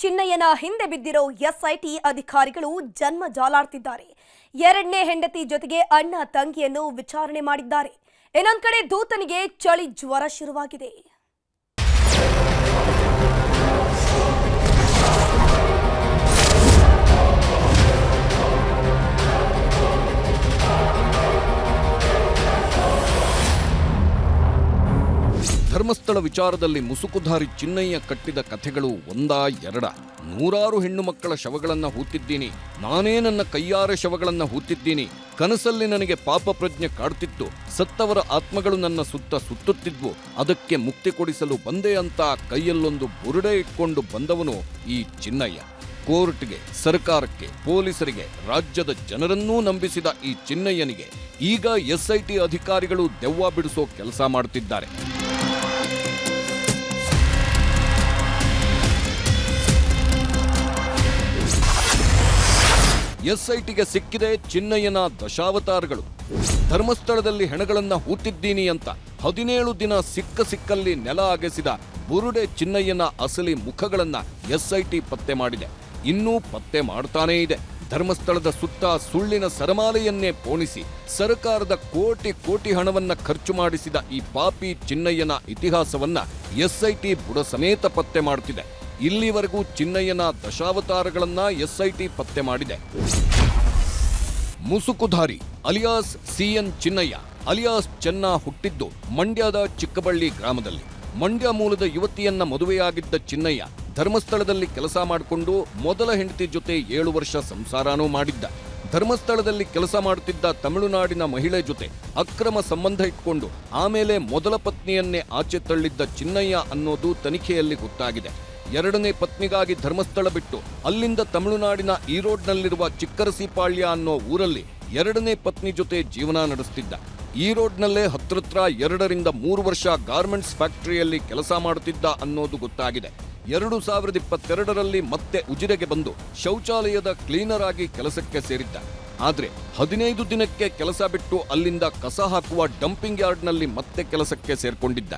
ಚಿನ್ನಯ್ಯನ ಹಿಂದೆ ಬಿದ್ದಿರೋ ಎಸ್ಐಟಿ ಅಧಿಕಾರಿಗಳು ಜನ್ಮ ಜಾಲಾಡ್ತಿದ್ದಾರೆ. ಎರಡನೇ ಹೆಂಡತಿ ಜೊತೆಗೆ ಅಣ್ಣ ತಂಗಿಯನ್ನು ವಿಚಾರಣೆ ಮಾಡಿದ್ದಾರೆ. ಇನ್ನೊಂದ್ ಕಡೆ ದೂತನಿಗೆ ಚಳಿ ಜ್ವರ ಶುರುವಾಗಿದೆ. ಧರ್ಮಸ್ಥಳ ವಿಚಾರದಲ್ಲಿ ಮುಸುಕುಧಾರಿ ಚಿನ್ನಯ್ಯ ಕಟ್ಟಿದ ಕಥೆಗಳು ಒಂದಾ ಎರಡ. ನೂರಾರು ಹೆಣ್ಣು ಮಕ್ಕಳ ಶವಗಳನ್ನ ಹೂತಿದ್ದೀನಿ. ನಾನೇ ನನ್ನ ಕೈಯಾರೆ ಶವಗಳನ್ನ ಹೂತಿದ್ದೀನಿ. ಕನಸಲ್ಲಿ ನನಗೆ ಪಾಪ ಪ್ರಜ್ಞೆ ಕಾಡ್ತಿತ್ತು. ಸತ್ತವರ ಆತ್ಮಗಳು ನನ್ನ ಸುತ್ತ ಸುತ್ತುತ್ತಿದ್ವು. ಅದಕ್ಕೆ ಮುಕ್ತಿ ಕೊಡಿಸಲು ಬಂದೆ ಅಂತ ಕೈಯಲ್ಲೊಂದು ಬುರುಡೆ ಇಟ್ಕೊಂಡು ಬಂದವನು ಈ ಚಿನ್ನಯ್ಯ. ಕೋರ್ಟ್ಗೆ, ಸರ್ಕಾರಕ್ಕೆ, ಪೊಲೀಸರಿಗೆ, ರಾಜ್ಯದ ಜನರನ್ನೂ ನಂಬಿಸಿದ ಈ ಚಿನ್ನಯ್ಯನಿಗೆ ಈಗ ಎಸ್ಐಟಿ ಅಧಿಕಾರಿಗಳು ದೆವ್ವ ಬಿಡಿಸೋ ಕೆಲಸ ಮಾಡುತ್ತಿದ್ದಾರೆ ಎಸ್ಐಟಿಗೆ ಸಿಕ್ಕಿದೆ ಚಿನ್ನಯ್ಯನ ದಶಾವತಾರಗಳು. ಧರ್ಮಸ್ಥಳದಲ್ಲಿ ಹೆಣಗಳನ್ನ ಹೂತಿದ್ದೀನಿ ಅಂತ ಹದಿನೇಳು ದಿನ ಸಿಕ್ಕ ಸಿಕ್ಕಲ್ಲಿ ನೆಲ ಅಗೆಸಿದ ಬುರುಡೆ ಚಿನ್ನಯ್ಯನ ಅಸಲಿ ಮುಖಗಳನ್ನ ಎಸ್ಐಟಿ ಪತ್ತೆ ಮಾಡಿದೆ. ಇನ್ನೂ ಪತ್ತೆ ಮಾಡ್ತಾನೇ ಇದೆ. ಧರ್ಮಸ್ಥಳದ ಸುತ್ತ ಸುಳ್ಳಿನ ಸರಮಾಲೆಯನ್ನೇ ಪೋಣಿಸಿ ಸರ್ಕಾರದ ಕೋಟಿ ಕೋಟಿ ಹಣವನ್ನ ಖರ್ಚು ಮಾಡಿಸಿದ ಈ ಪಾಪಿ ಚಿನ್ನಯ್ಯನ ಇತಿಹಾಸವನ್ನ ಎಸ್ಐಟಿ ಬುಡ ಸಮೇತ ಪತ್ತೆ ಮಾಡುತ್ತಿದೆ ಇಲ್ಲಿವರೆಗೂ ಚಿನ್ನಯ್ಯನ ದಶಾವತಾರಗಳನ್ನ ಎಸ್ಐಟಿ ಪತ್ತೆ ಮಾಡಿದೆ. ಮುಸುಕುಧಾರಿ, alias CN Chinnayya, alias Chenna ಹುಟ್ಟಿದ್ದು ಮಂಡ್ಯದ ಚಿಕ್ಕಬಳ್ಳಿ ಗ್ರಾಮದಲ್ಲಿ. ಮಂಡ್ಯ ಮೂಲದ ಯುವತಿಯನ್ನ ಮದುವೆಯಾಗಿದ್ದ ಚಿನ್ನಯ್ಯ ಧರ್ಮಸ್ಥಳದಲ್ಲಿ ಕೆಲಸ ಮಾಡಿಕೊಂಡು ಮೊದಲ ಹೆಂಡತಿ ಜೊತೆ ಏಳು ವರ್ಷ ಸಂಸಾರನೂ ಮಾಡಿದ್ದ. ಧರ್ಮಸ್ಥಳದಲ್ಲಿ ಕೆಲಸ ಮಾಡುತ್ತಿದ್ದ ತಮಿಳುನಾಡಿನ ಮಹಿಳೆ ಜೊತೆ ಅಕ್ರಮ ಸಂಬಂಧ ಇಟ್ಕೊಂಡು ಆಮೇಲೆ ಮೊದಲ ಪತ್ನಿಯನ್ನೇ ಆಚೆ ತಳ್ಳಿದ್ದ ಚಿನ್ನಯ್ಯ ಅನ್ನೋದು ತನಿಖೆಯಲ್ಲಿ ಗೊತ್ತಾಗಿದೆ. ಎರಡನೇ ಪತ್ನಿಗಾಗಿ ಧರ್ಮಸ್ಥಳ ಬಿಟ್ಟು ಅಲ್ಲಿಂದ ತಮಿಳುನಾಡಿನ ಈರೋಡ್ನಲ್ಲಿರುವ ಚಿಕ್ಕರಸಿಪಾಳ್ಯ ಅನ್ನೋ ಊರಲ್ಲಿ ಎರಡನೇ ಪತ್ನಿ ಜೊತೆ ಜೀವನ ನಡೆಸ್ತಿದ್ದ. ಈರೋಡ್ನಲ್ಲೇ ಹತ್ರತ್ರ ಎರಡರಿಂದ ಮೂರು ವರ್ಷ ಗಾರ್ಮೆಂಟ್ಸ್ ಫ್ಯಾಕ್ಟರಿಯಲ್ಲಿ ಕೆಲಸ ಮಾಡುತ್ತಿದ್ದ ಅನ್ನೋದು ಗೊತ್ತಾಗಿದೆ. ಎರಡು ಸಾವಿರದ ಇಪ್ಪತ್ತೆರಡರಲ್ಲಿ ಮತ್ತೆ ಉಜಿರೆಗೆ ಬಂದು ಶೌಚಾಲಯದ ಕ್ಲೀನರ್ ಆಗಿ ಕೆಲಸಕ್ಕೆ ಸೇರಿದ್ದ. ಆದರೆ ಹದಿನೈದು ದಿನಕ್ಕೆ ಕೆಲಸ ಬಿಟ್ಟು ಅಲ್ಲಿಂದ ಕಸ ಹಾಕುವ ಡಂಪಿಂಗ್ ಯಾರ್ಡ್ನಲ್ಲಿ ಮತ್ತೆ ಕೆಲಸಕ್ಕೆ ಸೇರ್ಕೊಂಡಿದ್ದ.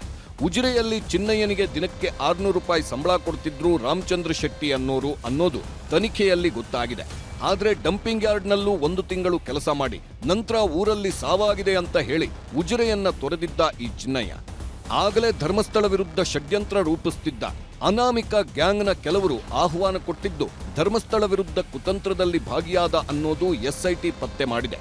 ಉಜಿರೆಯಲ್ಲಿ ಚಿನ್ನಯ್ಯನಿಗೆ ದಿನಕ್ಕೆ ಆರ್ನೂರು ರೂಪಾಯಿ ಸಂಬಳ ಕೊಡ್ತಿದ್ರು ರಾಮಚಂದ್ರ ಶೆಟ್ಟಿ ಅನ್ನೋರು ಅನ್ನೋದು ತನಿಖೆಯಲ್ಲಿ ಗೊತ್ತಾಗಿದೆ. ಆದ್ರೆ ಡಂಪಿಂಗ್ ಯಾರ್ಡ್ನಲ್ಲೂ ಒಂದು ತಿಂಗಳು ಕೆಲಸ ಮಾಡಿ, ನಂತರ ಊರಲ್ಲಿ ಸಾವಾಗಿದೆ ಅಂತ ಹೇಳಿ ಉಜಿರೆಯನ್ನ ತೊರೆದಿದ್ದ ಈ ಚಿನ್ನಯ್ಯ. ಆಗಲೇ ಧರ್ಮಸ್ಥಳ ವಿರುದ್ಧ ಷಡ್ಯಂತ್ರ ರೂಪಿಸುತ್ತಿದ್ದ ಅನಾಮಿಕ ಗ್ಯಾಂಗ್ನ ಕೆಲವರು ಆಹ್ವಾನ ಕೊಟ್ಟಿದ್ದು ಧರ್ಮಸ್ಥಳ ವಿರುದ್ಧ ಕುತಂತ್ರದಲ್ಲಿ ಭಾಗಿಯಾದ ಅನ್ನೋದು ಎಸ್ಐಟಿ ಪತ್ತೆ ಮಾಡಿದೆ.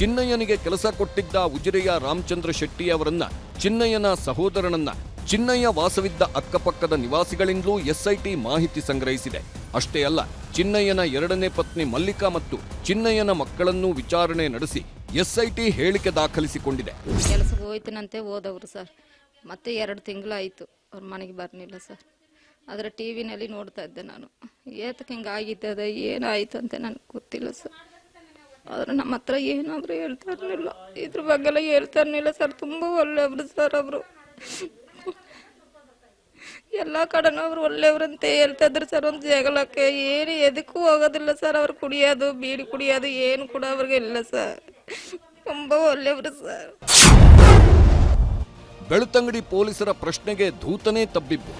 ಚಿನ್ನಯ್ಯನಿಗೆ ಕೆಲಸ ಕೊಟ್ಟಿದ್ದ ಉಜಿರೆಯ ರಾಮಚಂದ್ರ ಶೆಟ್ಟಿ ಅವರನ್ನ ಚಿನ್ನಯ್ಯನ ಸಹೋದರನನ್ನ ಚಿನ್ನಯ್ಯ ವಾಸವಿದ್ದ ಅಕ್ಕಪಕ್ಕದ ನಿವಾಸಿಗಳಿಂದಲೂ ಎಸ್ಐಟಿ ಮಾಹಿತಿ ಸಂಗ್ರಹಿಸಿದೆ. ಅಷ್ಟೇ ಅಲ್ಲ, ಚಿನ್ನಯ್ಯನ ಎರಡನೇ ಪತ್ನಿ ಮಲ್ಲಿಕಾ ಮತ್ತು ಚಿನ್ನಯ್ಯನ ಮಕ್ಕಳನ್ನು ವಿಚಾರಣೆ ನಡೆಸಿ ಎಸ್ಐಟಿ ಹೇಳಿಕೆ ದಾಖಲಿಸಿಕೊಂಡಿದೆ. ಕೆಲಸಕ್ಕೆ ಹೋಯ್ತಿನಂತೆ ಹೋದವರು ಸರ್. ಮತ್ತೆ ಎರಡು ತಿಂಗಳಾಯಿತು. ಅವ್ರ ಮನೆಗೆ ಬರಲಿಲ್ಲ ಸರ್. ಆದರೆ ಟಿ ವಿನಲ್ಲಿ ನೋಡ್ತಾ ಇದ್ದೆ ನಾನು. ಏತಕ್ಕೆ ಹಿಂಗೆ ಆಗಿದ್ದದ ಏನಾಯಿತು ಅಂತ ನನಗೆ ಗೊತ್ತಿಲ್ಲ ಸರ್. ಆದರೆ ನಮ್ಮ ಹತ್ರ ಏನಾದರೂ ಹೇಳ್ತಾ ಇರಲಿಲ್ಲ. ಇದ್ರ ಬಗ್ಗೆ ಎಲ್ಲ ಹೇಳ್ತಾ ಇರಲಿಲ್ಲ ಸರ್. ತುಂಬ ಒಳ್ಳೆಯವರು ಸರ್ ಅವರು. ಎಲ್ಲ ಕಡೆನೂ ಅವ್ರು ಒಳ್ಳೆಯವ್ರಂತೆ ಹೇಳ್ತಾ ಇದ್ರು ಸರ್. ಒಂದು ಜಗಳಕ್ಕೆ ಏನು, ಎದಕ್ಕೂ ಹೋಗೋದಿಲ್ಲ ಸರ್. ಅವ್ರು ಕುಡಿಯೋದು, ಬೀಡಿ ಕುಡಿಯೋದು ಏನು ಕೂಡ ಅವ್ರಿಗೆ ಇಲ್ಲ ಸರ್. ತುಂಬ ಒಳ್ಳೆಯವರು ಸರ್. ಬೆಳ್ತಂಗಡಿ ಪೊಲೀಸರ ಪ್ರಶ್ನೆಗೆ ಧೂತನೇ ತಬ್ಬಿಬ್ಬು.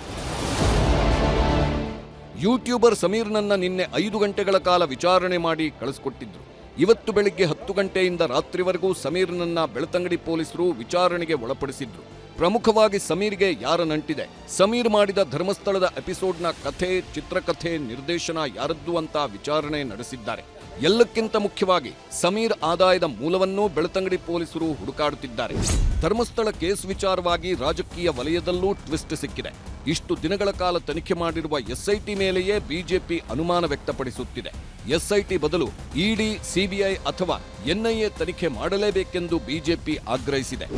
ಯೂಟ್ಯೂಬರ್ ಸಮೀರ್ನನ್ನ ನಿನ್ನೆ ಐದು ಗಂಟೆಗಳ ಕಾಲ ವಿಚಾರಣೆ ಮಾಡಿ ಕಳಿಸ್ಕೊಟ್ಟಿದ್ರು. ಇವತ್ತು ಬೆಳಿಗ್ಗೆ ಹತ್ತು ಗಂಟೆಯಿಂದ ರಾತ್ರಿವರೆಗೂ ಸಮೀರ್ನನ್ನ ಬೆಳ್ತಂಗಡಿ ಪೊಲೀಸರು ವಿಚಾರಣೆಗೆ ಒಳಪಡಿಸಿದ್ರು. ಪ್ರಮುಖವಾಗಿ ಸಮೀರ್ಗೆ ಯಾರ ನಂಟಿದೆ? ಸಮೀರ್ ಮಾಡಿದ ಧರ್ಮಸ್ಥಳದ ಎಪಿಸೋಡ್ನ ಕಥೆ, ಚಿತ್ರಕಥೆ, ನಿರ್ದೇಶನ ಯಾರದ್ದು ಅಂತ ವಿಚಾರಣೆ ನಡೆಸಿದ್ದಾರೆ. ಎಲ್ಲಕ್ಕಿಂತ ಮುಖ್ಯವಾಗಿ ಸಮೀರ್ ಆದಾಯದ ಮೂಲವನ್ನೂ ಬೆಳ್ತಂಗಡಿ ಪೊಲೀಸರು ಹುಡುಕಾಡುತ್ತಿದ್ದಾರೆ. ಧರ್ಮಸ್ಥಳ ಕೇಸ್ ವಿಚಾರವಾಗಿ ರಾಜಕೀಯ ವಲಯದಲ್ಲೂ ಟ್ವಿಸ್ಟ್ ಸಿಕ್ಕಿದೆ. ಇಷ್ಟು ದಿನಗಳ ಕಾಲ ತನಿಖೆ ಮಾಡಿರುವ ಎಸ್ಐಟಿ ಮೇಲೆಯೇ ಬಿಜೆಪಿ ಅನುಮಾನ ವ್ಯಕ್ತಪಡಿಸುತ್ತಿದೆ. ಎಸ್ಐಟಿ ಬದಲು ಇಡಿ, ಸಿಬಿಐ ಅಥವಾ ಎನ್ಐಎ ತನಿಖೆ ಮಾಡಲೇಬೇಕೆಂದು ಬಿಜೆಪಿ ಆಗ್ರಹಿಸಿದೆ.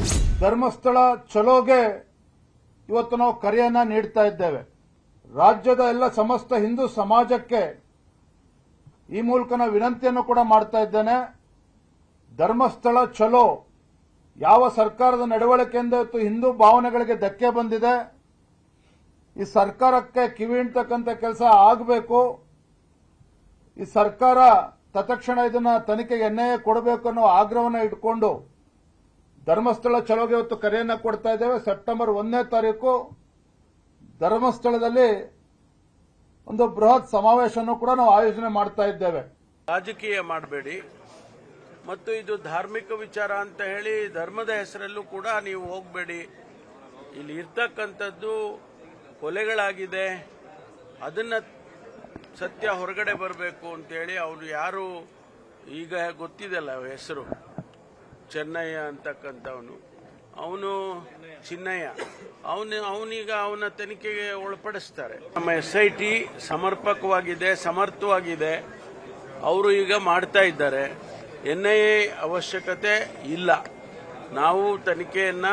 ಧರ್ಮಸ್ಥಳ ಚಲೋಗೆ ಇವತ್ತು ನಾವು ಕರೆಯನ್ನ ನೀಡ್ತಾ ಇದ್ದೇವೆ. ರಾಜ್ಯದ ಎಲ್ಲ ಸಮಸ್ತ ಹಿಂದೂ ಸಮಾಜಕ್ಕೆ ಈ ಮೂಲಕ ವಿನಂತಿಯನ್ನು ಕೂಡ ಮಾಡ್ತಾ ಇದ್ದೇನೆ. ಧರ್ಮಸ್ಥಳ ಚಲೋ ಯಾವ ಸರ್ಕಾರದ ನಡವಳಿಕೆಯಿಂದ ಇವತ್ತು ಹಿಂದೂ ಭಾವನೆಗಳಿಗೆ ಧಕ್ಕೆ ಬಂದಿದೆ. ಈ ಸರ್ಕಾರಕ್ಕೆ ಕಿವಿ ಹಿಂಡ್ತಕ್ಕಂಥ ಕೆಲಸ ಆಗಬೇಕು. ಈ ಸರ್ಕಾರ ತತ್ಕ್ಷಣ ಇದನ್ನ ತನಿಖೆಗೆ ಎನ್ಐಎ ಕೊಡಬೇಕು ಅನ್ನೋ ಆಗ್ರಹವನ್ನು ಇಟ್ಕೊಂಡು ಧರ್ಮಸ್ಥಳ ಚಲೋಗೆ ಇವತ್ತು ಕರೆಯನ್ನ ಕೊಡ್ತಾ ಇದ್ದೇವೆ. ಸೆಪ್ಟೆಂಬರ್ ಒಂದನೇ ತಾರೀಕು ಧರ್ಮಸ್ಥಳದಲ್ಲಿ ಒಂದು ಬೃಹತ್ ಸಮಾವೇಶವನ್ನು ಕೂಡ ನಾವು ಆಯೋಜನೆ ಮಾಡ್ತಾ ಇದ್ದೇವೆ. ರಾಜಕೀಯ ಮಾಡಬೇಡಿ. ಮತ್ತು ಇದು ಧಾರ್ಮಿಕ ವಿಚಾರ ಅಂತ ಹೇಳಿ ಧರ್ಮದ ಹೆಸರಲ್ಲೂ ಕೂಡ ನೀವು ಹೋಗಬೇಡಿ. ಇಲ್ಲಿ ಇರ್ತಕ್ಕಂಥದ್ದು ಕೊಲೆಗಳಾಗಿದೆ. ಅದನ್ನ ಸತ್ಯ ಹೊರಗಡೆ ಬರಬೇಕು ಅಂತೇಳಿ ಅವರು ಯಾರು ಈಗ ಗೊತ್ತಿದೆಲ್ಲ ಹೆಸರು. ಚೆನ್ನಯ್ಯ ಅಂತಕ್ಕಂಥವನು. ಅವನು ಚಿನ್ನಯ್ಯ. ಅವನು, ಅವನೀಗ ಅವನ ತನಿಖೆಗೆ ಒಳಪಡಿಸ್ತಾರೆ. ನಮ್ಮ ಎಸ್ ಐ ಟಿ ಸಮರ್ಪಕವಾಗಿದೆ, ಸಮರ್ಥವಾಗಿದೆ. ಅವರು ಈಗ ಮಾಡ್ತಾ ಇದ್ದಾರೆ. ಎನ್ ಐ ಎ ಅವಶ್ಯಕತೆ ಇಲ್ಲ. ನಾವು ತನಿಖೆಯನ್ನ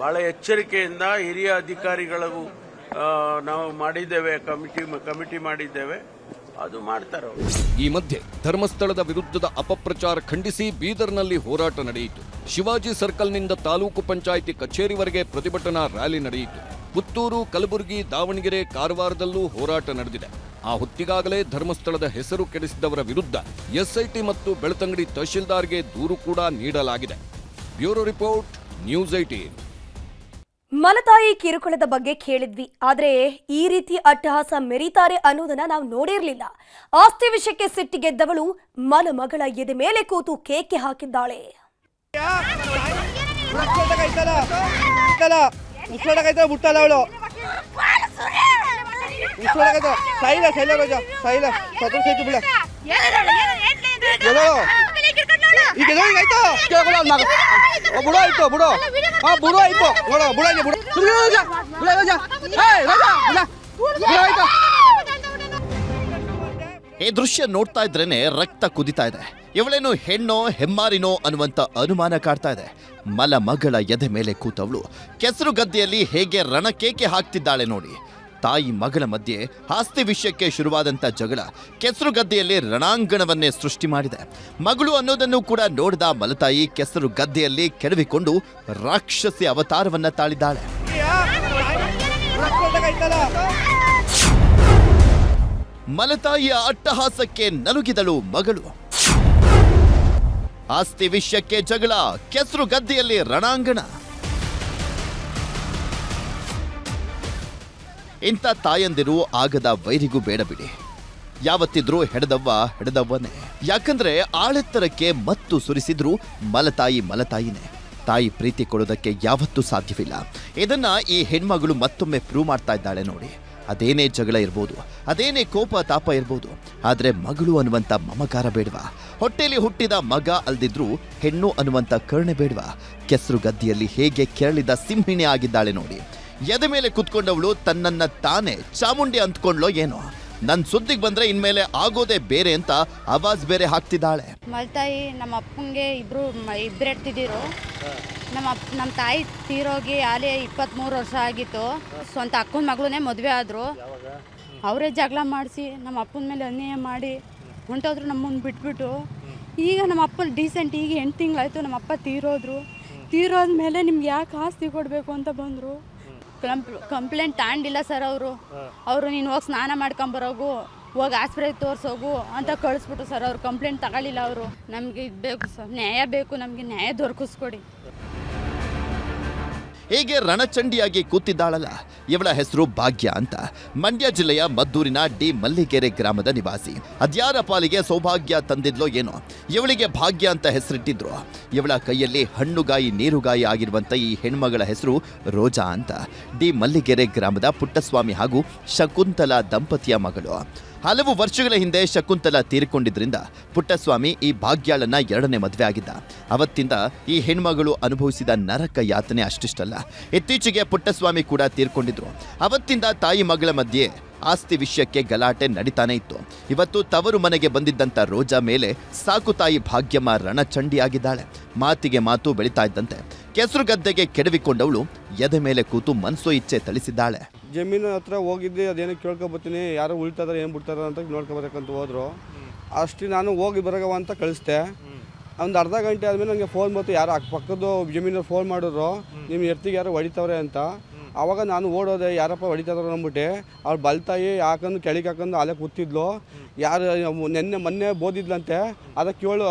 ಬಹಳ ಎಚ್ಚರಿಕೆಯಿಂದ ಹಿರಿಯ ಅಧಿಕಾರಿಗಳಿಗೂ ನಾವು ಮಾಡಿದ್ದೇವೆ, ಕಮಿಟಿ ಕಮಿಟಿ ಮಾಡಿದ್ದೇವೆ. ಅದು ಮಾಡ್ತಾರೆ ಈ ಮಧ್ಯೆ ಧರ್ಮಸ್ಥಳದ ವಿರುದ್ಧದ ಅಪಪ್ರಚಾರ ಖಂಡಿಸಿ ಬೀದರ್ನಲ್ಲಿ ಹೋರಾಟ ನಡೆಯಿತು. ಶಿವಾಜಿ ಸರ್ಕಲ್ನಿಂದ ತಾಲೂಕು ಪಂಚಾಯಿತಿ ಕಚೇರಿವರೆಗೆ ಪ್ರತಿಭಟನಾ ರ್ಯಾಲಿ ನಡೆಯಿತು. ಪುತ್ತೂರು, ಕಲಬುರಗಿ, ದಾವಣಗೆರೆ ಕಾರವಾರದಲ್ಲೂ ಹೋರಾಟ ನಡೆದಿದೆ. ಆ ಹೊತ್ತಿಗಾಗಲೇ ಧರ್ಮಸ್ಥಳದ ಹೆಸರು ಕೆಡಿಸಿದವರ ವಿರುದ್ಧ ಎಸ್ಐಟಿ ಮತ್ತು ಬೆಳ್ತಂಗಡಿ ತಹಶೀಲ್ದಾರ್ಗೆ ದೂರು ಕೂಡ ನೀಡಲಾಗಿದೆ. ಬ್ಯೂರೋ ರಿಪೋರ್ಟ್ ನ್ಯೂಸ್ ಐಟೀನ್ ಮಲತಾಯಿ ಕಿರುಕುಳದ ಬಗ್ಗೆ ಕೇಳಿದ್ವಿ ಆದರೆ ಈ ರೀತಿ ಅಟ್ಟಹಾಸ ಮೆರೀತಾರೆ ಅನ್ನೋದನ್ನ ನಾವು ನೋಡಿರಲಿಲ್ಲ. ಆಸ್ತಿ ವಿಷಯಕ್ಕೆ ಸಿಟ್ಟಿಗೆದ್ದವಳು ಮನ ಮಗಳ ಎದೆ ಮೇಲೆ ಕೂತು ಕೇಕೆ ಹಾಕಿದ್ದಾಳೆ. ಅವಳು. ಮುಚ್ಚೋಟಕೈತ ಸೈಲ ಸೈಲ ರೋಜ ಸೈಲ, ಸತ್ರ ಸೈತು ಬಿಡ. ಏನೋ ಈಗ ಆಯ್ತು. ಕೇಳ್ಕೊಳ ಅವ್ನ್ ಮಗ. ಓ ಬುಡ ಆಯ್ತು, ಬುಡು. ಹಾ ಬುಡೋ ಆಯ್ತು. ನೋಡ, ಬುಡ ಇದೆ ಬುಡ. ಸುಮ್ಮನೆ ರೋಜ ಬುಡ. ರೋಜ ಏಯ್ ರೋಜ ಬುಡ. ಬುಡ ಆಯ್ತು. ಈ ದೃಶ್ಯ ನೋಡ್ತಾ ಇದ್ರೇನೆ ರಕ್ತ ಕುದಿತಾ ಇದೆ. ಇವಳೇನು ಹೆಣ್ಣೋ, ಹೆಮ್ಮಾರಿನೋ ಅನ್ನುವಂತ ಅನುಮಾನ ಕಾಡ್ತಾ ಇದೆ. ಮಲ ಮಗಳ ಎದೆ ಮೇಲೆ ಕೂತವಳು. ಕೆಸರು ಗದ್ದೆಯಲ್ಲಿ ಹೇಗೆ ರಣಕೇಕೆ ಹಾಕ್ತಿದ್ದಾಳೆ ನೋಡಿ. ತಾಯಿ ಮಗಳ ಮಧ್ಯೆ ಆಸ್ತಿ ವಿಷಯಕ್ಕೆ ಶುರುವಾದಂಥ ಜಗಳ ಕೆಸರು ಗದ್ದೆಯಲ್ಲಿ ರಣಾಂಗಣವನ್ನೇ ಸೃಷ್ಟಿ ಮಾಡಿದೆ. ಮಗಳು ಅನ್ನೋದನ್ನು ಕೂಡ ನೋಡಿದ ಮಲತಾಯಿ ಕೆಸರು ಗದ್ದೆಯಲ್ಲಿ ಕೆಡವಿಕೊಂಡು ರಾಕ್ಷಸಿ ಅವತಾರವನ್ನ ತಾಳಿದ್ದಾಳೆ. ಮಲತಾಯಿಯ ಅಟ್ಟಹಾಸಕ್ಕೆ ನಲುಗಿದಳು ಮಗಳು. ಆಸ್ತಿ ವಿಷಯಕ್ಕೆ ಜಗಳ, ಕೆಸರು ಗದ್ದೆಯಲ್ಲಿ ರಣಾಂಗಣ. ಇಂಥ ತಾಯಂದಿರು ಆಗದ ವೈರಿಗೂ ಬೇಡ ಬಿಡಿ. ಯಾವತ್ತಿದ್ರೂ ಹೆಡದವ್ವ ಹೆಡದವ್ವನೇ. ಯಾಕಂದ್ರೆ ಆಳೆತ್ತರಕ್ಕೆ ಮತ್ತು ಸುರಿಸಿದ್ರು ಮಲತಾಯಿ ಮಲತಾಯಿನೇ. ತಾಯಿ ಪ್ರೀತಿ ಕೊಡೋದಕ್ಕೆ ಯಾವತ್ತೂ ಸಾಧ್ಯವಿಲ್ಲ. ಇದನ್ನ ಈ ಹೆಣ್ಮಗಳು ಮತ್ತೊಮ್ಮೆ ಪ್ರೂವ್ ಮಾಡ್ತಾ ಇದ್ದಾಳೆ ನೋಡಿ. ಅದೇನೇ ಜಗಳ ಇರ್ಬೋದು, ಅದೇನೇ ಕೋಪ ತಾಪ ಇರ್ಬೋದು, ಆದರೆ ಮಗಳು ಅನ್ನುವಂಥ ಮಮಕಾರ ಬೇಡವಾ? ಹೊಟ್ಟೆಯಲ್ಲಿ ಹುಟ್ಟಿದ ಮಗ ಅಲ್ದಿದ್ರೂ ಹೆಣ್ಣು ಅನ್ನುವಂಥ ಕರ್ಣೆ ಬೇಡವಾ? ಕೆಸರು ಗದ್ದೆಯಲ್ಲಿ ಹೇಗೆ ಕೆರಳಿದ ಸಿಂಹಿಣಿ ಆಗಿದ್ದಾಳೆ ನೋಡಿ. ಎದೆ ಮೇಲೆ ಕುತ್ಕೊಂಡವಳು ತನ್ನನ್ನ ತಾನೇ ಚಾಮುಂಡಿ ಅಂದ್ಕೊಂಡ್ಲೋ ಏನೋ? ನನ್ ಸುದ್ದಿಗೆ ಬಂದ್ರೆ ಇನ್ಮೇಲೆ ಆಗೋದೇ ಬೇರೆ ಅಂತ ಆವಾಜ್ ಬೇರೆ ಹಾಕ್ತಿದ್ದಾಳೆ. ಮಲ್ತಾಯಿ, ನಮ್ಮ ಅಪ್ಪಂಗೆ ಇಬ್ರು ಇಬ್ಬರು ಎಡ್ತಿದ್ದೀರು ನಮ್ಮ ಅಪ್ಪ ನಮ್ಮ ತಾಯಿ ತೀರೋಗಿ ಆಲೇ ಇಪ್ಪತ್ತ್ಮೂರು ವರ್ಷ ಆಗಿತ್ತು. ಸ್ವಂತ ಅಕ್ಕನ ಮಗಳನ್ನೇ ಮದುವೆ ಆದರು. ಅವರೇ ಜಗಳ ಮಾಡಿಸಿ ನಮ್ಮ ಅಪ್ಪನ ಮೇಲೆ ಅನ್ಯಾಯ ಮಾಡಿ ಹೊಂಟೋದ್ರು ನಮ್ಮನ್ನು ಬಿಟ್ಬಿಟ್ಟು. ಈಗ ನಮ್ಮ ಅಪ್ಪನ ಡೀಸೆಂಟ್ ಈಗ ಎಂಟು ತಿಂಗಳಾಯ್ತು, ನಮ್ಮ ಅಪ್ಪ ತೀರೋದ್ರು. ತೀರೋದ ಮೇಲೆ ನಿಮ್ಗೆ ಯಾಕೆ ಆಸ್ತಿ ಕೊಡಬೇಕು ಅಂತ ಬಂದರು? ಕಂಪ್ಲೇಂಟ್ ತಗೊಂಡಿಲ್ಲ ಸರ್ ಅವರು. ಅವರು ನೀನು ಹೋಗಿ ಸ್ನಾನ ಮಾಡ್ಕೊಂಬರೋಗು ಹೋಗಿ ಆಸ್ಪತ್ರೆಗೆ ತೋರಿಸೋಗು ಅಂತ ಕಳಿಸ್ಬಿಟ್ರು ಸರ್ ಅವ್ರು. ಕಂಪ್ಲೇಂಟ್ ತಗೊಳ್ಳಿಲ್ಲ ಅವರು. ನಮಗೆ ಇದು ಬೇಕು ಸರ್. ನ್ಯಾಯ ಬೇಕು ನಮಗೆ ನ್ಯಾಯ ದೊರಕಿಸ್ಕೊಡಿ. ಹೀಗೆ ರಣಚಂಡಿಯಾಗಿ ಕೂತಿದ್ದಾಳಲ್ಲ? ಇವಳ ಹೆಸರು ಭಾಗ್ಯ ಅಂತ. ಮಂಡ್ಯ ಜಿಲ್ಲೆಯ ಮದ್ದೂರಿನ ಡಿ ಮಲ್ಲಿಗೆರೆ ಗ್ರಾಮದ ನಿವಾಸಿ. ಅದ್ಯಾರ ಪಾಲಿಗೆ ಸೌಭಾಗ್ಯ ತಂದಿದ್ಲೋ ಏನೋ? ಇವಳಿಗೆ ಭಾಗ್ಯ ಅಂತ ಹೆಸರಿಟ್ಟಿದ್ರು. ಇವಳ ಕೈಯಲ್ಲಿ ಹಣ್ಣುಗಾಯಿ, ನೀರುಗಾಯಿ ಆಗಿರುವಂತ ಈ ಹೆಣ್ಮಗಳ ಹೆಸರು ರೋಜಾ ಅಂತ. ಡಿ ಮಲ್ಲಿಗೆರೆ ಗ್ರಾಮದ ಪುಟ್ಟಸ್ವಾಮಿ ಹಾಗೂ ಶಕುಂತಲಾ ದಂಪತಿಯ ಮಗಳು. ಹಲವು ವರ್ಷಗಳ ಹಿಂದೆ ಶಕುಂತಲ ತೀರಿಕೊಂಡಿದ್ದರಿಂದ ಪುಟ್ಟಸ್ವಾಮಿ ಈ ಭಾಗ್ಯಾಳನ್ನ ಎರಡನೇ ಮದುವೆ ಆಗಿದ್ದ. ಅವತ್ತಿಂದ ಈ ಹೆಣ್ಮಗಳು ಅನುಭವಿಸಿದ ನರಕ ಯಾತನೆ ಅಷ್ಟಿಷ್ಟಲ್ಲ. ಇತ್ತೀಚೆಗೆ ಪುಟ್ಟಸ್ವಾಮಿ ಕೂಡ ತೀರ್ಕೊಂಡಿದ್ರು. ಅವತ್ತಿಂದ ತಾಯಿ ಮಗಳ ಮಧ್ಯೆ ಆಸ್ತಿ ವಿಷಯಕ್ಕೆ ಗಲಾಟೆ ನಡೀತಾನೆ ಇತ್ತು. ಇವತ್ತು ತವರು ಮನೆಗೆ ಬಂದಿದ್ದಂತ ರೋಜಾ ಮೇಲೆ ಸಾಕು ತಾಯಿ ಭಾಗ್ಯಮ್ಮ ರಣಚಂಡಿಯಾಗಿದ್ದಾಳೆ. ಮಾತಿಗೆ ಮಾತು ಬೆಳೀತಾ ಇದ್ದಂತೆ. ಕೆಸರು ಗದ್ದೆಗೆ ಕೆಡವಿಕೊಂಡವಳು ಎದೆ ಮೇಲೆ ಕೂತು ಮನಸ್ಸು ಇಚ್ಛೆ ತಳಿಸಿದ್ದಾಳೆ ಜಮೀನು ಹತ್ರ ಹೋಗಿದ್ದೆ ಅದೇನೋ ಕೇಳ್ಕೊಬತ್ತೀನಿ ಯಾರು ಉಳ್ತಾರ ಏನು ಬಿಡ್ತಾರ ಅಂತ ನೋಡ್ಕೊಬರ್ಬೇಕಂತ ಹೋದ್ರು. ಅಷ್ಟು ನಾನು ಹೋಗಿ ಬರಗವ ಅಂತ ಕಳಿಸ್ದೆ. ಒಂದು ಅರ್ಧ ಗಂಟೆ ಆದಮೇಲೆ ನನಗೆ ಫೋನ್ ಬಂತು ಯಾರು ಅಕ್ಕ ಪಕ್ಕದ ಜಮೀನವ್ರು ಫೋನ್ ಮಾಡಿದ್ರು ನಿಮ್ಮ ಎರ್ತಿಗೆ ಯಾರು ಹೊಡಿತವ್ರೆ ಅಂತ. ಆವಾಗ ನಾನು ಓಡೋದೆ, ಯಾರಪ್ಪ ಹೊಡಿತಾರೋ ಅಂದ್ಬಿಟ್ಟು. ಅವ್ರು ಬಲ್ತಾಯಿ ಹಾಕೊಂಡು ಕೆಳಗೆ ಹಾಕೊಂಡು ಅಲ್ಲೇ ಕೂತಿದ್ಲು. ಯಾರು, ನೆನ್ನೆ ಮೊನ್ನೆ ಬೋದಿದ್ಲಂತೆ. ಅದಕ್ಕೆ ಕೇಳು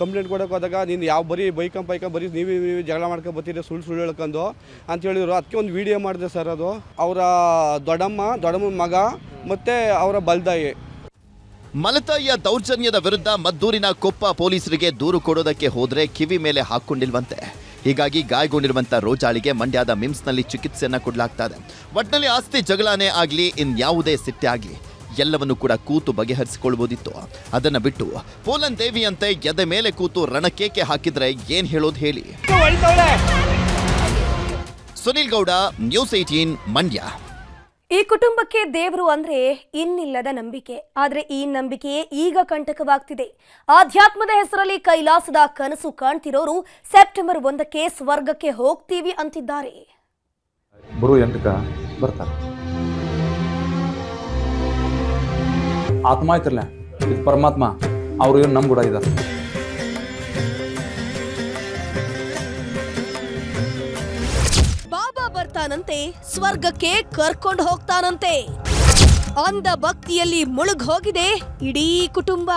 ಕಂಪ್ಲೇಂಟ್ ಕೊಡೋಕೆ ಹೋದಾಗ, ನೀನು ಯಾವ ಬರೀ ಬೈಕ ಬರೀ ನೀವು ನೀವು ಜಗಳ ಮಾಡ್ಕೊಂಡು ಬರ್ತೀರಿ, ಸುಳ್ಳು ಸುಳ್ಳು ಹೇಳ್ಕೊಂಡು ಅಂತ ಹೇಳಿದ್ರು. ಅದಕ್ಕೆ ಒಂದು ವಿಡಿಯೋ ಮಾಡಿದೆ ಸರ್ ಅದು. ಅವರ ದೊಡ್ಡಮ್ಮ, ದೊಡ್ಡಮ್ಮನ ಮಗ, ಮತ್ತು ಅವರ ಬಲ್ದಾಯಿ ಮಲತಾಯಿಯ ದೌರ್ಜನ್ಯದ ವಿರುದ್ಧ ಮದ್ದೂರಿನ ಕೊಪ್ಪ ಪೊಲೀಸರಿಗೆ ದೂರು ಕೊಡೋದಕ್ಕೆ ಹೋದರೆ ಕಿವಿ ಮೇಲೆ ಹಾಕೊಂಡಿಲ್ವಂತೆ. ಹೀಗಾಗಿ ಗಾಯಗೊಂಡಿರುವಂತ ರೋಜಾಳಿಗೆ ಮಂಡ್ಯದ ಮಿಮ್ಸ್ನಲ್ಲಿ ಚಿಕಿತ್ಸೆಯನ್ನು ಕೊಡಲಾಗ್ತಾ ಇದೆ ಒಟ್ಟಿನಲ್ಲಿ ಆಸ್ತಿ ಜಗಳಾನೇ ಆಗಲಿ ಇನ್ಯಾವುದೇ ಸಿಟ್ಟೆ ಆಗಲಿ ಎಲ್ಲವನ್ನು ಕೂಡ ಕೂತು ಬಗೆಹರಿಸಿಕೊಳ್ಬೋದಿತ್ತು ಅದನ್ನ ಬಿಟ್ಟು ಪೋಲನ್ ದೇವಿಯಂತೆ ಎದೆ ಮೇಲೆ ಕೂತು ರಣಕೇಕೆ ಹಾಕಿದ್ರೆ ಏನ್ ಹೇಳೋದು ಹೇಳಿ. Sunil Gowda news eighteen Mandya. ಈ ಕುಟುಂಬಕ್ಕೆ ದೇವರು ಅಂದ್ರೆ ಇನ್ನಿಲ್ಲದ ನಂಬಿಕೆ. ಆದ್ರೆ ಈ ನಂಬಿಕೆಯೇ ಈಗ ಕಂಟಕವಾಗ್ತಿದೆ. ಆಧ್ಯಾತ್ಮದ ಹೆಸರಲ್ಲಿ ಕೈಲಾಸದ ಕನಸು ಕಾಣ್ತಿರೋರು ಸೆಪ್ಟೆಂಬರ್ ಒಂದಕ್ಕೆ ಸ್ವರ್ಗಕ್ಕೆ ಹೋಗ್ತೀವಿ ಅಂತಿದ್ದಾರೆ. ಆತ್ಮ ಆಯ್ತಲ್ಲ ಪರಮಾತ್ಮ, ಅವ್ರು ಏನು ನಮ್ಮ ಇದ್ದಾರೆ. ಬರ್ತಾನಂತೆ ಸ್ವರ್ಗಕ್ಕೆ ಕರ್ಕೊಂಡು ಹೋಗ್ತಾನಂತೆ. ಅಂಧ ಭಕ್ತಿಯಲ್ಲಿ ಮುಳುಗ್ ಹೋಗಿದೆ ಇಡೀ ಕುಟುಂಬ.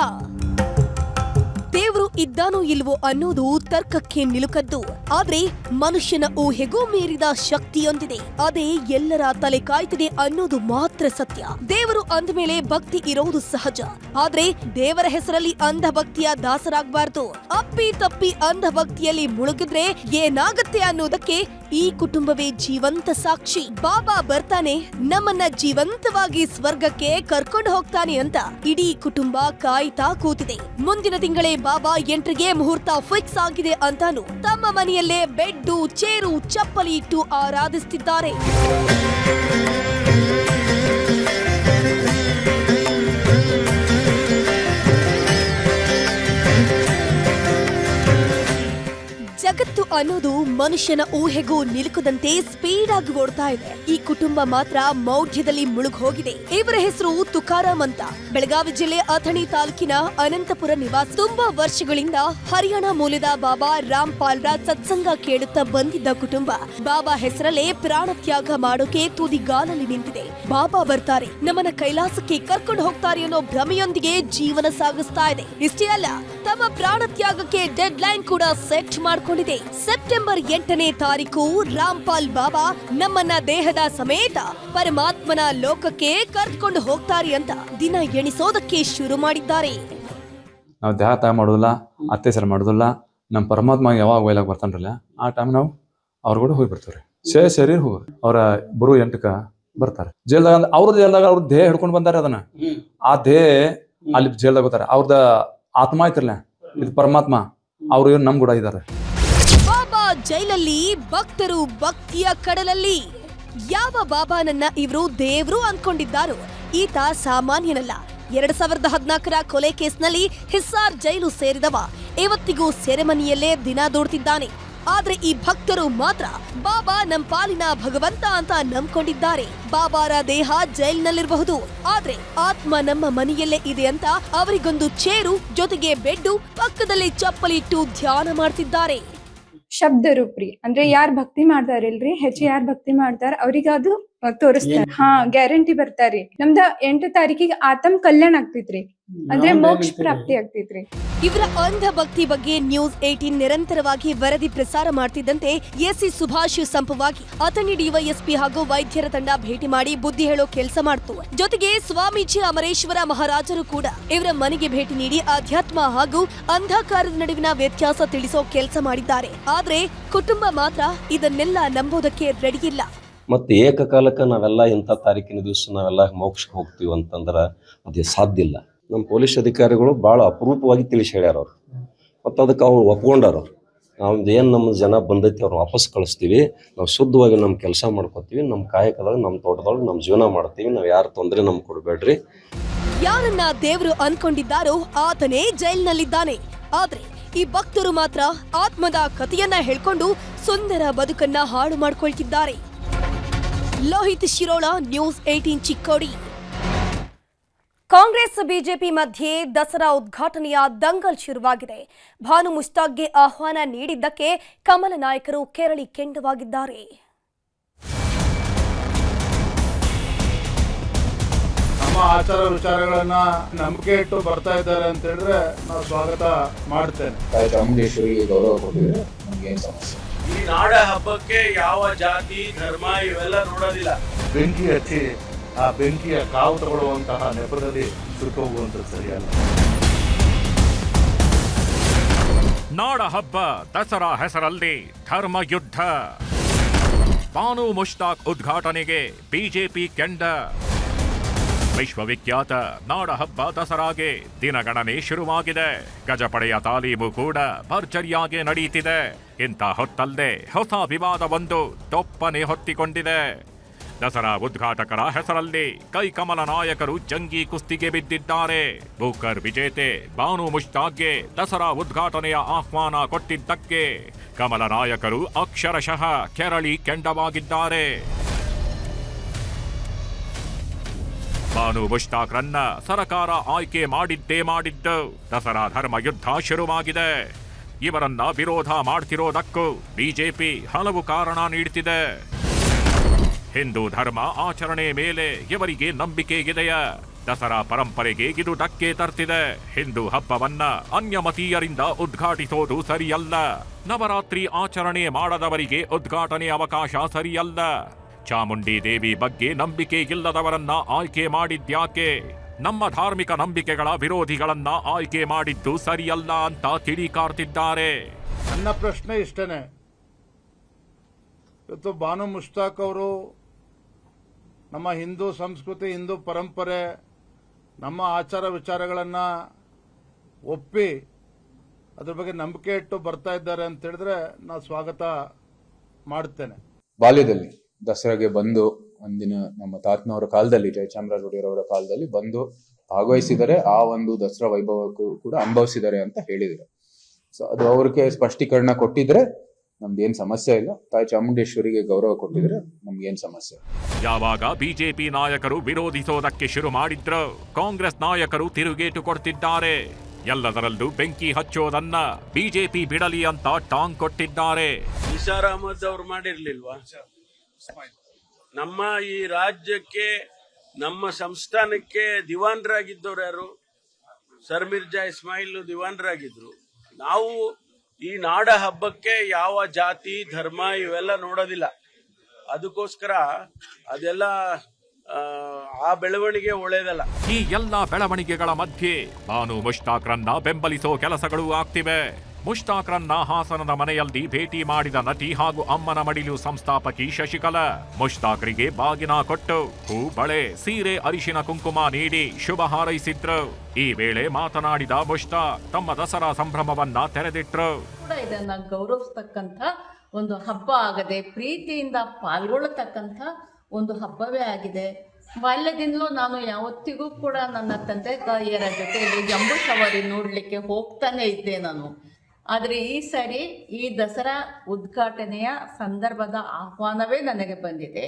ಇದ್ದಾನೋ ಇಲ್ವೋ ಅನ್ನೋದು ತರ್ಕಕ್ಕೆ ನಿಲುಕದ್ದು. ಆದ್ರೆ ಮನುಷ್ಯನ ಊಹೆಗೂ ಮೀರಿದ ಶಕ್ತಿಯೊಂದಿದೆ. ಅದೇ ಎಲ್ಲರ ತಲೆ ಕಾಯ್ತಿದೆ ಅನ್ನೋದು ಮಾತ್ರ ಸತ್ಯ. ದೇವರು ಅಂದಮೇಲೆ ಭಕ್ತಿ ಇರೋದು ಸಹಜ. ಆದ್ರೆ ದೇವರ ಹೆಸರಲ್ಲಿ ಅಂಧ ಭಕ್ತಿಯ ದಾಸರಾಗಬಾರ್ದು. ಅಪ್ಪಿ ತಪ್ಪಿ ಅಂಧ ಭಕ್ತಿಯಲ್ಲಿ ಮುಳುಗಿದ್ರೆ ಏನಾಗತ್ತೆ ಅನ್ನೋದಕ್ಕೆ ಈ ಕುಟುಂಬವೇ ಜೀವಂತ ಸಾಕ್ಷಿ. ಬಾಬಾ ಬರ್ತಾನೆ, ನಮ್ಮನ್ನ ಜೀವಂತವಾಗಿ ಸ್ವರ್ಗಕ್ಕೆ ಕರ್ಕೊಂಡು ಹೋಗ್ತಾನೆ ಅಂತ ಇಡೀ ಕುಟುಂಬ ಕಾಯ್ತಾ ಕೂತಿದೆ. ಮುಂದಿನ ತಿಂಗಳೇ ಬಾಬಾ ಎಂಟ್ರಿಗೆ ಮುಹೂರ್ತ ಫಿಕ್ಸ್ ಆಗಿದೆ ಅಂತಾನು ತಮ್ಮ ಮನೆಯಲ್ಲೇ ಬೆಡ್ಡು ಚೇರು ಚಪ್ಪಲಿ ಇಟ್ಟು ಆರಾಧಿಸುತ್ತಿದ್ದಾರೆ ಜಗತ್ತು ಅನ್ನೋದು ಮನುಷ್ಯನ ಊಹೆಗೂ ನಿಲುಕದಂತೆ ಸ್ಪೀಡ್ ಆಗಿ ಓಡ್ತಾ ಇದೆ. ಈ ಕುಟುಂಬ ಮಾತ್ರ ಮೌಢ್ಯದಲ್ಲಿ ಮುಳುಗ್ ಹೋಗಿದೆ ಇವರ ಹೆಸರು ತುಕಾರಾಮ್ ಅಂತ. ಬೆಳಗಾವಿ ಜಿಲ್ಲೆ ಅಥಣಿ ತಾಲೂಕಿನ ಅನಂತಪುರ ನಿವಾಸ. ತುಂಬಾ ವರ್ಷಗಳಿಂದ ಹರಿಯಾಣ ಮೂಲದ ಬಾಬಾ ರಾಮ್ ಸತ್ಸಂಗ ಕೇಳುತ್ತಾ ಬಂದಿದ್ದ ಕುಟುಂಬ. ಬಾಬಾ ಹೆಸರಲ್ಲೇ ಪ್ರಾಣ ತ್ಯಾಗ ಮಾಡೋಕೆ ತುದಿಗಾಲಲ್ಲಿ ನಿಂತಿದೆ. ಬಾಬಾ ಬರ್ತಾರೆ. ನಮ್ಮನ್ನ ಕೈಲಾಸಕ್ಕೆ ಕರ್ಕೊಂಡು ಹೋಗ್ತಾರೆ ಅನ್ನೋ ಭ್ರಮೆಯೊಂದಿಗೆ ಜೀವನ ಸಾಗಿಸ್ತಾ ಇದೆ. ಇಷ್ಟೇ ಅಲ್ಲ ತಮ್ಮ ಪ್ರಾಣ ತ್ಯಾಗಕ್ಕೆ ಡೆಡ್ ಲೈನ್ ಕೂಡ ಸೆಟ್ ಮಾಡಿಕೊಂಡಿದೆ. ಸೆಪ್ಟೆಂಬರ್ ಎಂಟನೇ ತಾರೀಕು ರಾಮ್ಪಾಲ್ ಬಾಬಾ ನಮ್ಮನ್ನ ದೇಹದ ಸಮೇತ ಪರಮಾತ್ಮನ ಲೋಕಕ್ಕೆ ಕರೆದುಕೊಂಡು ಹೋಗ್ತಾರೆ ಅಂತ ದಿನ ಎಣಿಸೋದಕ್ಕೆ ಶುರು ಮಾಡಿದ್ದಾರೆ. ನಾವು ದೇಹ ತಾಯ ಮಾಡೋದಿಲ್ಲ ಅತ್ಯಾಚಾರ ಮಾಡೋದಿಲ್ಲ ನಮ್ಮ ಪರಮಾತ್ಮ ಯಾವಾಗ ಒಯ್ಲಾಗ ಬರ್ತಾನ್ರಲ್ಲ ಆ ಟೈಮ್ ನಾವು ಅವ್ರ ಕೂಡ ಹೋಗಿ ಬರ್ತೀವ್ರಿ. ಸೇ ಶರೀರ ಹೋಗಿ ಅವರ ಬರು ಎಂಟಕ ಬರ್ತಾರೆ. ಜೈಲ್ದಾಗ ಅವ್ರ ಜೇಲ್ದಾಗ ಅವ್ರ ದೇಹ ಹಿಡ್ಕೊಂಡು ಬಂದಾರೆ ಅದನ್ನ. ಆ ದೇಹ ಅಲ್ಲಿ ಜೇಲ್ದಾಗ ಬರ್ತಾರೆ ಅವ್ರದ ಆತ್ಮ ಐತ್ರಲ್ಲ? ಇದು ಪರಮಾತ್ಮ. ಅವ್ರು ಇವ್ರು ಕೂಡ ಇದ್ದಾರೆ ಬಾಬಾ ಜೈಲಲ್ಲಿ ಭಕ್ತರು ಭಕ್ತಿಯ ಕಡಲಲ್ಲಿ. ಯಾವ ಬಾಬಾನನ್ನ ಇವರು ದೇವ್ರು ಅನ್ಕೊಂಡಿದ್ದಾರು, ಈತ ಸಾಮಾನ್ಯನಲ್ಲ. ಎರಡ್ ಸಾವಿರದ ಹದಿನಾಲ್ಕರ ಕೊಲೆ ಕೇಸ್ನಲ್ಲಿ ಹಿಸ್ಸಾರ್ ಜೈಲು ಸೇರಿದವ. ಇವತ್ತಿಗೂ ಸೆರೆಮನಿಯಲ್ಲೇ ದಿನ ದೂಡ್ತಿದ್ದಾನೆ. ಆದ್ರೆ ಈ ಭಕ್ತರು ಮಾತ್ರ ಬಾಬಾ ನಮ್ ಪಾಲಿನ ಭಗವಂತ ಅಂತ ನಂಬ್ಕೊಂಡಿದ್ದಾರೆ. ಬಾಬಾರ ದೇಹ ಜೈಲ್ನಲ್ಲಿರಬಹುದು. ಆದ್ರೆ ಆತ್ಮ ನಮ್ಮ ಮನೆಯಲ್ಲೇ ಇದೆ ಅಂತ ಅವರಿಗೊಂದು ಚೇರು ಜೊತೆಗೆ ಬೆಡ್ಡು ಪಕ್ಕದಲ್ಲಿ ಚಪ್ಪಲಿ ಇಟ್ಟು ಧ್ಯಾನ ಮಾಡ್ತಿದ್ದಾರೆ. ಶಬ್ದ ರೂಪ್ರಿ ಅಂದ್ರೆ ಯಾರ್ ಭಕ್ತಿ ಮಾಡ್ತಾರಿಲ್ರಿ? ಹೆಚ್ಚು ಯಾರ್ ಭಕ್ತಿ ಮಾಡ್ತಾರ? ಅವ್ರಿಗ ಅದು ತೋರಿಸ್ತಾರ. ಹಾ ಗ್ಯಾರಂಟಿ ಬರ್ತಾರಿ. ನಮ್ದ ಎಂಟು ತಾರೀಕಿಗೆ ಆತಮ್ ಕಲ್ಯಾಣ ಆಗ್ತೈತ್ರಿ. ಅಂದ್ರೆ ಮೋಕ್ಷ ಪ್ರಾಪ್ತಿ ಆಗ್ತೈತ್ರಿ. ಇವರ ಅಂಧ ಭಕ್ತಿ ಬಗ್ಗೆ ನ್ಯೂಸ್ ಏಟೀನ್ ನಿರಂತರವಾಗಿ ವರದಿ ಪ್ರಸಾರ ಮಾಡ್ತಿದ್ದಂತೆ ಎಸಿ ಸುಭಾಷ್ ಸಂಪವಾಗಿ ಅಥಣಿ ಡಿವೈಎಸ್ಪಿ ಹಾಗೂ ವೈದ್ಯರ ತಂಡ ಭೇಟಿ ಮಾಡಿ ಬುದ್ಧಿ ಹೇಳೋ ಕೆಲಸ ಮಾಡ್ತು. ಜೊತೆಗೆ ಸ್ವಾಮೀಜಿ ಅಮರೇಶ್ವರ ಮಹಾರಾಜರು ಕೂಡ ಇವರ ಮನೆಗೆ ಭೇಟಿ ನೀಡಿ ಅಧ್ಯಾತ್ಮ ಹಾಗೂ ಅಂಧಕಾರದ ನಡುವಿನ ವ್ಯತ್ಯಾಸ ತಿಳಿಸೋ ಕೆಲಸ ಮಾಡಿದ್ದಾರೆ. ಆದ್ರೆ ಕುಟುಂಬ ಮಾತ್ರ ಇದನ್ನೆಲ್ಲ ನಂಬೋದಕ್ಕೆ ಇಲ್ಲ. ಮತ್ತೆ ಏಕಕಾಲಕ್ಕೆ ನಾವೆಲ್ಲ ಇಂಥ ತಾರೀಕಿನ ದಿವಸ ನಾವೆಲ್ಲ ಮೋಕ್ಷಕ್ಕೆ ಹೋಗ್ತೀವಿ ಅಂತಂದ್ರೆ ಅದು ಸಾಧ್ಯ ಇಲ್ಲ. ನಮ್ಮ ಪೊಲೀಸ್ ಅಧಿಕಾರಿಗಳು ಭಾಳ ಅಪರೂಪವಾಗಿ ತಿಳಿಸಿ ಹೇಳ್ಯಾರ ಅವ್ರು. ಮತ್ತು ಅದಕ್ಕೆ ಅವ್ರು ಒಪ್ಕೊಂಡಾರ ಅವ್ರು. ಏನು ನಮ್ಮ ಜನ ಬಂದೈತಿ ಅವ್ರು ವಾಪಸ್ ಕಳಿಸ್ತೀವಿ, ನಾವು ಶುದ್ಧವಾಗಿ ನಮ್ಮ ಕೆಲಸ ಮಾಡ್ಕೋತೀವಿ ನಮ್ಮ ಕಾಯಕದಾಗ ನಮ್ಮ ತೋಟದೊಳಗೆ ನಮ್ಮ ಜೀವನ ಮಾಡ್ತೀವಿ, ನಾವು ಯಾರು ತೊಂದರೆ ನಮ್ಗೆ ಕೊಡಬೇಡ್ರಿ. ಯಾರನ್ನ ದೇವರು ಅನ್ಕೊಂಡಿದ್ದಾರೋ ಆತನೇ ಜೈಲ್ನಲ್ಲಿದ್ದಾನೆ. ಆದ್ರೆ ಈ ಭಕ್ತರು ಮಾತ್ರ ಆತ್ಮದ ಕಥೆಯನ್ನ ಹೇಳ್ಕೊಂಡು ಸುಂದರ ಬದುಕನ್ನ ಹಾಳು ಮಾಡ್ಕೊಳ್ತಿದ್ದಾರೆ. Lohit Shirol news eighteen Chikkodi. Congress BJP ಮಧ್ಯೆ ದಸರಾ ಉದ್ಘಾಟನೆಯ ದಂಗಲ್ ಶುರುವಾಗಿದೆ. ಭಾನು ಮುಸ್ತಾಕ್ಗೆ ಆಹ್ವಾನ ನೀಡಿದ್ದಕ್ಕೆ ಕಮಲ ನಾಯಕರು ಕೆರಳಿ ಕೆಂಡವಾಗಿದ್ದಾರೆ. ನಮ್ಮ ಆಚಾರ ವಿಚಾರಗಳನ್ನ ನಂಬಿಕೆ ಇಟ್ಟು ಬರ್ತಾ ಇದ್ದಾರೆ ಅಂತ ಹೇಳಿದ್ರೆ ನಾವು ಸ್ವಾಗತ ಮಾಡ್ತೇನೆ. ಗೌರವ ಸಮಸ್ಯೆ? ಈ ನಾಡ ಹಬ್ಬಕ್ಕೆ ಯಾವ ಜಾತಿ ಧರ್ಮ ಇವೆಲ್ಲ ನೋಡೋದಿಲ್ಲ. ಬೆಂಕಿ ಹಚ್ಚಿ ಆ ಬೆಂಕಿಯ ಕಾವು ತಗೊಳ್ಳುವಂತಹ ನೆಪದಲ್ಲಿ ಸುಟ್ಟು ಹೋಗುವಂಥದ್ದು ಸರಿಯಲ್ಲ. ನಾಡ ಹಬ್ಬ ದಸರಾ ಹೆಸರಲ್ಲಿ ಧರ್ಮ ಯುದ್ಧ ಬಾನು ಮುಷ್ತಾಕ್ ಉದ್ಘಾಟನೆಗೆ ಬಿಜೆಪಿ ಕೆಂಡ. ವಿಶ್ವವಿಖ್ಯಾತ ನಾಡ ಹಬ್ಬ ದಸರಾಗೆ ದಿನಗಣನೆ ಶುರುವಾಗಿದೆ. ಗಜಪಡೆಯ ತಾಲೀಮು ಕೂಡ ಭರ್ಜರಿಯಾಗಿ ನಡೆಯುತ್ತಿದೆ ಇಂಥ ಹೊತ್ತಲ್ಲದೆ ಹೊಸ ವಿವಾದವೊಂದು ತೊಪ್ಪನೆ ಹೊತ್ತಿಕೊಂಡಿದೆ. ದಸರಾ ಉದ್ಘಾಟಕರ ಹೆಸರಲ್ಲಿ ಕೈಕಮಲ ನಾಯಕರು ಜಂಗಿ ಕುಸ್ತಿಗೆ ಬಿದ್ದಿದ್ದಾರೆ. ಬೂಕರ್ ವಿಜೇತೆ ಬಾನು ಮುಷ್ತಾಕ್ಗೆ ದಸರಾ ಉದ್ಘಾಟನೆಯ ಆಹ್ವಾನ ಕೊಟ್ಟಿದ್ದಕ್ಕೆ ಕಮಲ ನಾಯಕರು ಅಕ್ಷರಶಃ ಕೆರಳಿ ಕೆಂಡವಾಗಿದ್ದಾರೆ. ಬಾನು ಮುಷ್ತಾಕ್ರನ್ನ ಸರಕಾರ ಆಯ್ಕೆ ಮಾಡಿದ್ದೇ ಮಾಡಿದ್ದು. ದಸರಾ ಧರ್ಮ ಯುದ್ಧ ಶುರುವಾಗಿದೆ. ಇವರನ್ನ ವಿರೋಧ ಮಾಡ್ತಿರೋದಕ್ಕೂ ಬಿಜೆಪಿ ಹಲವು ಕಾರಣ ನೀಡುತ್ತಿದೆ ಹಿಂದೂ ಧರ್ಮ ಆಚರಣೆ ಮೇಲೆ ಇವರಿಗೆ ನಂಬಿಕೆ ಇದೆಯಾ? ದಸರಾ ಪರಂಪರೆಗೆ ಇದು ಧಕ್ಕೆ ತರ್ತಿದೆ. ಹಿಂದೂ ಹಬ್ಬವನ್ನ ಅನ್ಯಮತೀಯರಿಂದ ಉದ್ಘಾಟಿಸೋದು ಸರಿಯಲ್ಲ. ನವರಾತ್ರಿ ಆಚರಣೆ ಮಾಡದವರಿಗೆ ಉದ್ಘಾಟನೆ ಅವಕಾಶ ಸರಿಯಲ್ಲ. ಚಾಮುಂಡಿ ದೇವಿ ಬಗ್ಗೆ ನಂಬಿಕೆ ಇಲ್ಲದವರನ್ನ ಆಯ್ಕೆ ಮಾಡಿದ್ಯಾಕೆ? ನಮ್ಮ ಧಾರ್ಮಿಕ ನಂಬಿಕೆಗಳ ವಿರೋಧಿಗಳನ್ನ ಆಯ್ಕೆ ಮಾಡಿದ್ದು ಸರಿಯಲ್ಲ ಅಂತ ಕಿಡಿಕಾರ್ತಿದ್ದಾರೆ. ನನ್ನ ಪ್ರಶ್ನೆ ಇಷ್ಟನೇ. ಇವತ್ತು ಬಾನು ಮುಷ್ತಾಕ್ ಅವರು ನಮ್ಮ ಹಿಂದೂ ಸಂಸ್ಕೃತಿ, ಹಿಂದೂ ಪರಂಪರೆ, ನಮ್ಮ ಆಚಾರ ವಿಚಾರಗಳನ್ನು ಒಪ್ಪಿ ಅದ್ರ ಬಗ್ಗೆ ನಂಬಿಕೆ ಇಟ್ಟು ಬರ್ತಾ ಇದ್ದಾರೆ ಅಂತ ಹೇಳಿದ್ರೆ ನಾನು ಸ್ವಾಗತ ಮಾಡ್ತೇನೆ ಬಾಲ್ಯದಲ್ಲಿ ದಸರಾಗೆ ಬಂದು ಒಂದಿನ ನಮ್ಮ ತಾತನವರ ಕಾಲದಲ್ಲಿ, ಜಯಚಾಮರಾಜ ಒಡೆಯರವರ ಕಾಲದಲ್ಲಿ ಬಂದು ಭಾಗವಹಿಸಿದರೆ ಆ ಒಂದು ದಸರಾ ವೈಭವಕ್ಕೂ ಕೂಡ ಅನುಭವಿಸಿದರೆ ಅಂತ ಹೇಳಿದರು. ಸೊ ಅದು ಅವ್ರಿಗೆ ಸ್ಪಷ್ಟೀಕರಣ ಕೊಟ್ಟಿದ್ರೆ ನಮ್ದೇನ್ ಸಮಸ್ಯೆ ಇಲ್ಲ. ತಾಯಿ ಚಾಮುಂಡೇಶ್ವರಿಗೆ ಗೌರವ ಕೊಟ್ಟಿದ್ರೆ ನಮ್ಗೇನ್ ಸಮಸ್ಯೆ. ಯಾವಾಗ ಬಿಜೆಪಿ ನಾಯಕರು ವಿರೋಧಿಸೋದಕ್ಕೆ ಶುರು ಮಾಡಿದ್ರು ಕಾಂಗ್ರೆಸ್ ನಾಯಕರು ತಿರುಗೇಟು ಕೊಡ್ತಿದ್ದಾರೆ. ಎಲ್ಲದರಲ್ಲೂ ಬೆಂಕಿ ಹಚ್ಚೋದನ್ನ ಬಿಜೆಪಿ ಬಿಡಲಿ ಅಂತ ಟಾಂಗ್ ಕೊಟ್ಟಿದ್ದಾರೆ. ನಿಸಾರ್ ಅಹಮದ್ ಅವ್ರು ಮಾಡಿರ್ಲಿಲ್ವಾ? ನಮ್ಮ ಈ ರಾಜ್ಯಕ್ಕೆ ನಮ್ಮ ಸಂಸ್ಥಾನಕ್ಕೆ ದಿವಾನ್ರಾಗಿದ್ದವ್ರು ಯಾರು? ಸರ್ ಮಿರ್ಜಾ ಇಸ್ಮಾಯಿಲ್ ದಿವಾನ್ರಾಗಿದ್ರು. ನಾವು ಈ ನಾಡ ಹಬ್ಬಕ್ಕೆ ಯಾವ ಜಾತಿ ಧರ್ಮ ಇವೆಲ್ಲ ನೋಡೋದಿಲ್ಲ. ಅದಕ್ಕೋಸ್ಕರ ಅದೆಲ್ಲ ಆ, ಬೆಳವಣಿಗೆ ಒಳ್ಳೇದಲ್ಲ. ಈ ಎಲ್ಲ ಬೆಳವಣಿಗೆಗಳ ಮಧ್ಯೆ ನಾನು ಮುಷ್ತಾಕ್ರನ್ನ ಬೆಂಬಲಿಸೋ ಕೆಲಸಗಳು ಆಗ್ತಿವೆ. ಮುಷ್ತಾಕ್ರನ್ನ ಹಾಸನದ ಮನೆಯಲ್ಲಿ ಭೇಟಿ ಮಾಡಿದ ನಟಿ ಹಾಗೂ ಅಮ್ಮನ ಮಡಿಲು ಸಂಸ್ಥಾಪಕಿ ಶಶಿಕಲಾ. ಮುಷ್ತಾಕ್ರಿಗೆ ಬಾಗಿನ ಕೊಟ್ಟು ಹೂ ಬಳೆ ಸೀರೆ, ಅರಿಶಿನ ಕುಂಕುಮ ನೀಡಿ ಶುಭ ಹಾರೈಸಿದ್ರು. ಈ ವೇಳೆ ಮಾತನಾಡಿದ ಮುಷ್ತಾ ತಮ್ಮ ದಸರಾ ಸಂಭ್ರಮವನ್ನ ತೆರೆದಿಟ್ರು. ಇದನ್ನ ಗೌರವಿಸ್ತಕ್ಕಂಥ ಒಂದು ಹಬ್ಬ ಆಗದೆ ಪ್ರೀತಿಯಿಂದ ಪಾಲ್ಗೊಳ್ಳತಕ್ಕಂಥ ಒಂದು ಹಬ್ಬವೇ ಆಗಿದೆ. ಬಾಲ್ಯದಿಂದಲೂ ನಾನು ಯಾವತ್ತಿಗೂ ಕೂಡ ನನ್ನ ತಂದೆ ತಾಯಿಯರ ಜೊತೆಯಲ್ಲಿ ಜಂಬೂ ಸವಾರಿ ನೋಡಲಿಕ್ಕೆ ಹೋಗ್ತಾನೆ ಇದ್ದೆ ನಾನು. ಆದರೆ ಈ ಸಾರಿ ಈ ದಸರಾ ಉದ್ಘಾಟನೆಯ ಸಂದರ್ಭದ ಆಹ್ವಾನವೇ ನನಗೆ ಬಂದಿದೆ.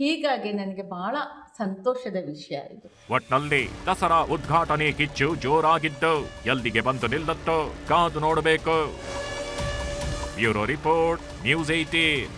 ಹೀಗಾಗಿ ನನಗೆ ಬಹಳ ಸಂತೋಷದ ವಿಷಯ ಇದು. ಒಟ್ನಲ್ಲಿ ದಸರಾ ಉದ್ಘಾಟನೆ ಕಿಚ್ಚು ಜೋರಾಗಿದ್ದು ಎಲ್ಲಿಗೆ ಬಂದು ನಿಲ್ಲತ್ತೋ ಕಾದು ನೋಡಬೇಕು. Bureau report, news eighteen